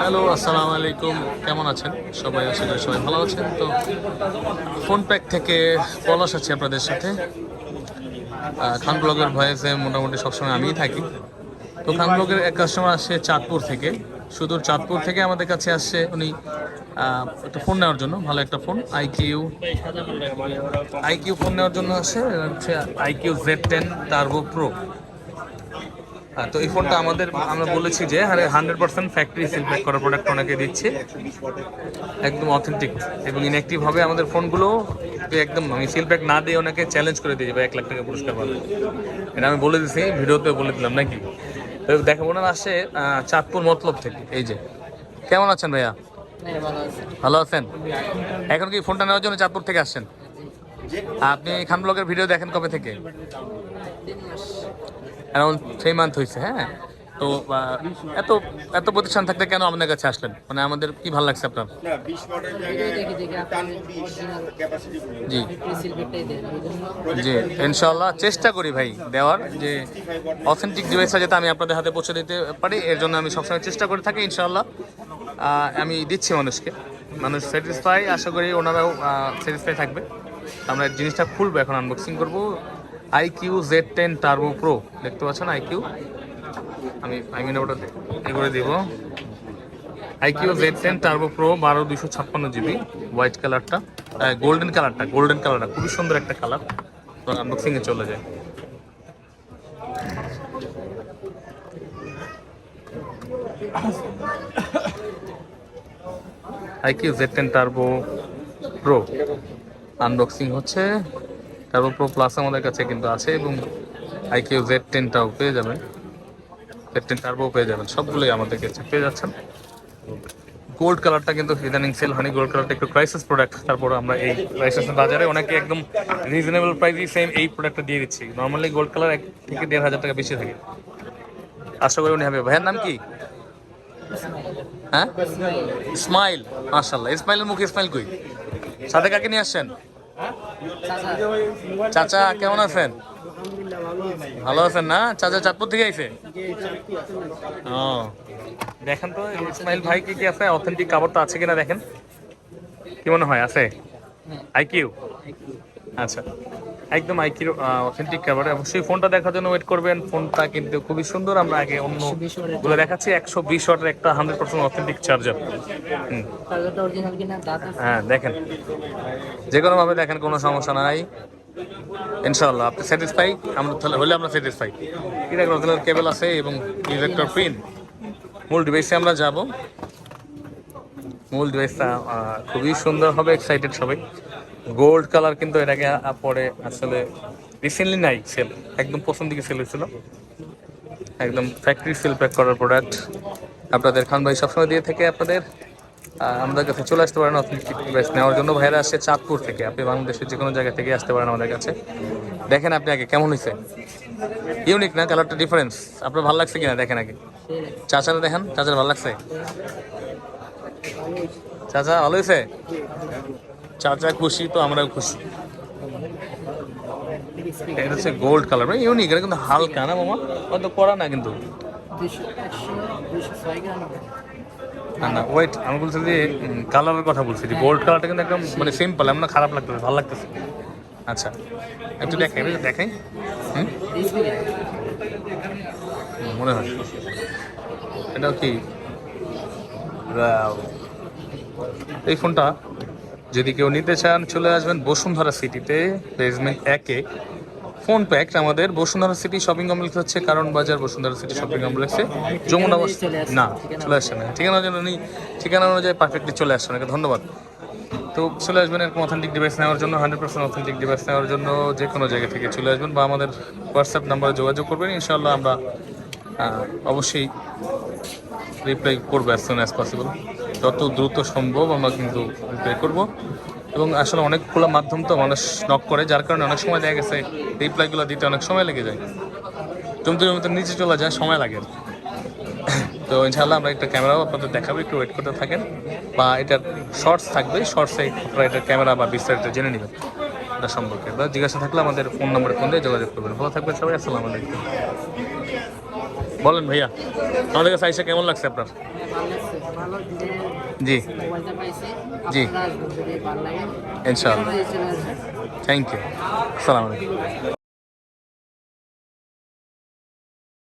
Hello, আসসালামু আলাইকুম। কেমন আছেন? সবাই করি সবাই ভালো আছেন। তো ফোন প্যাক থেকে পলাশ আছে আপনাদের সাথে। খান ব্লগের ভয়েসে মোটামুটি সবসময় আমিই থাকি। তো খান ব্লগের এক কাস্টমার আসছে চাঁদপুর থেকে। সুদূর চাঁদপুর থেকে আমাদের কাছে আসছে উনি একটা ফোন নেওয়ার জন্য, ভালো একটা ফোন আইকিউ আইকিউ ফোন নেওয়ার জন্য আসছে হচ্ছে iQOO Z ten turbo pro তো এই ফোনটা আমাদের আমরা বলেছি যে hundred percent factory seal pack করা প্রোডাক্ট ওনাকে দিচ্ছে। একদম অথেন্টিক এবং ইনঅ্যাক্টিভ হবে আমাদের ফোনগুলো। একদম আমি সিল প্যাক না দিয়ে ওনাকে চ্যালেঞ্জ করে দিয়ে যাব এক লাখ টাকা পুরস্কার পাবে। এটা আমি বলে দিছি ভিডিওতে বলে দিলাম নাকি? তো দেখো ওনার আসে চাঁদপুর মতলব থেকে এই যে। কেমন আছেন ভাইয়া? ভালো আছেন। এখন কি ফোনটা নেওয়ার জন্য চাঁদপুর থেকে আসছেন? আপনি খান ব্লগের ভিডিও দেখেন কবে থেকে? অ্যারাউন্ড থ্রি মান্থ হয়েছে হ্যাঁ? তো এত এত প্রতিষ্ঠান থাকতে কেন আপনার কাছে আসলেন? মানে আমাদের কি ভালো লাগছে আপনার? জি। জি ইনশাল্লাহ চেষ্টা করি ভাই দেওয়ার যে অথেন্টিক ডিভাইসটা যাতে আমি আপনাদের হাতে পৌঁছে দিতে পারি এর জন্য আমি সবসময় চেষ্টা করে থাকি ইনশাল্লাহ আমি দিচ্ছি মানুষকে। মানুষ স্যাটিসফাই আশা করি ওনারাও স্যাটিসফাই থাকবে। আমরা জিনিসটা খুলবো এখন আনবক্সিং করব। IQOO Z ten turbo pro দেখতে পাচ্ছেন আইকিউ আমি আই মিন ওটা এ করে দিব। IQOO Z ten turbo pro বারো দুশো ছাপ্পান্ন জিবি হোয়াইট কালারটা গোল্ডেন কালারটা গোল্ডেন কালারটা খুবই সুন্দর একটা কালার তো আনবক্সিং এ চলে যায় iQOO Z ten turbo pro unboxing হচ্ছে টার্বো প্রো প্লাস আমাদের কাছে কিন্তু আছে এবং আইকিউ জেড টেনটাও পেয়ে যাবেন। জেড টেন টার্বো পেয়ে যাবেন। সবগুলোই আমাদের কাছে পেয়ে যাচ্ছেন। গোল্ড কালারটা কিন্তু ইদানিং সেল হয়নি। গোল্ড কালারটা একটু ক্রাইসিস প্রোডাক্ট তারপর আমরা এই ক্রাইসিস বাজারে অনেকে একদম রিজনেবল প্রাইসই সেম এই প্রোডাক্টটা দিয়ে দিচ্ছি। নর্মালি গোল্ড কালার এক থেকে দেড় হাজার টাকা বেশি থাকে। আশা করি উনি হবে। ভাইয়ের নাম কি? হ্যাঁ? স্মাইল মার্শাল্লাহ ইসমাইলের মুখে স্মাইল কই? সাথে কাকে নিয়ে আসছেন? চাচা কেমন আছেন? ভালো আছেন না? চাচা চাঁদপুর থেকে আইছে? ও দেখেন তো ইসমাইল ভাই কি কি আছে? অথেন্টিক কাপড়টা আছে কিনা দেখেন? কি মনে হয় আছে? আইকিউ আচ্ছা। একদম আইকির অথেন্টিক কাভার অবশ্যই ফোনটা দেখার জন্য ওয়েট করবেন। ফোনটা কিন্তু খুবই সুন্দর। আমরা আগে অন্যগুলো দেখাচ্ছি। একশো বিশ ওয়াটের একটা হান্ড্রেড পার্সেন্ট অথেন্টিক চার্জার হ্যাঁ দেখেন। যে কোনো ভাবে দেখেন, কোনো সমস্যা নাই। ইনশাআল্লাহ, আপনি স্যাটিসফাই আমরা তাহলে, হলে আমরা স্যাটিসফাই কি দেখেন অরিজিনাল কেবল আছে এবং ইলেকট্র পিন মূল ডিভাইসে আমরা যাব। মূল ডিভাইসটা খুবই সুন্দর হবে এক্সাইটেড সবাই। গোল্ড কালার কিন্তু এর আগে পরে আসলে রিসেন্টলি নাই সেল একদম প্রথম দিকে সেল হয়েছিল। একদম ফ্যাক্টরি সেল প্যাক করার প্রোডাক্ট আপনাদের খান ভাই সবসময় দিয়ে থেকে আপনাদের। আমাদের কাছে চলে আসতে পারেন অথেন্টিক ডিভাইস নেওয়ার জন্য। ভাইরা আসছে চাঁদপুর থেকে। আপনি বাংলাদেশের যে কোনো জায়গা থেকে আসতে পারেন আমাদের কাছে। দেখেন আপনি আগে কেমন হয়েছে। ইউনিক না? কালারটা ডিফারেন্স আপনার ভালো লাগছে কিনা? দেখেন আগে। চাচারা দেখেন। চাচার ভালো লাগছে? চাচা, ভালো হয়েছে? চাচা খুশি তো আমরাও খুশি। এটা হচ্ছে গোল্ড কালার মানে ইউনিক এটা কিন্তু হালকা না মামা? অত করা না কিন্তু। না না ওয়েট আমি বলছি যে কালারের কথা বলছি, যে গোল্ড কালারটা কিন্তু একদম মানে সিম্পল এমন খারাপ লাগতেছে, ভালো লাগতেছে। আচ্ছা একটু দেখাই দেখাই। মনে হয়। এটাও কি. এই ফোনটা যদি কেউ নিতে চান চলে আসবেন বসুন্ধরা সিটিতে বেসমেন্ট একে। ফোন প্যাক আমাদের। বসুন্ধরা সিটি শপিং কমপ্লেক্স হচ্ছে কারণ বাজার বসুন্ধরা সিটি শপিং কমপ্লেক্সে যমুনা বাস চলে আসছে, না ঠিকানা চলে আসছে না। ঠিকানার জন্য উনি ঠিকানা অনুযায়ী পারফেক্টলি চলে আসছে ওনাকে ধন্যবাদ। তো চলে আসবেন এরকম অথেন্টিক ডিভাইস নেওয়ার জন্য হান্ড্রেড পার্সেন্ট অথেন্টিক ডিভাইস নেওয়ার জন্য যে কোনো জায়গা থেকে চলে আসবেন বা আমাদের হোয়াটসঅ্যাপ নাম্বারে যোগাযোগ করবেন। ইনশাল্লাহ আমরা অবশ্যই রিপ্লাই করব অ্যাজ সুন অ্যাজ পসিবল যত দ্রুত সম্ভব আমরা কিন্তু রিপ্লাই করব। এবং আসলে অনেক খোলা মাধ্যম তো মানুষ নক করে, যার কারণে অনেক সময় দেখা গেছে রিপ্লাইগুলো দিতে অনেক সময় লেগে যায়। জমতে জমতে নিচে চলে যায় সময় লাগে। তো ইনশাআল্লাহ আমরা একটা ক্যামেরাও আপনাদের দেখাবো, একটু ওয়েট করতে থাকেন। বা এটার শর্টস থাকবে শর্টসে আপনারা এটার ক্যামেরা বা বিস্তারিত জেনে নেবেন। এটা সম্পর্কে। বা জিজ্ঞাসা থাকলে আমাদের ফোন নম্বরে ফোন দিয়ে যোগাযোগ করবেন। ভালো থাকবেন সবাই, আসসালামু আলাইকুম। বলেন ভাইয়া আমাদের কাছে আইসা কেমন লাগছে আপনার? জি। জি। ইনশাআল্লাহ। থ্যাংক ইউ আসসালামু আলাইকুম।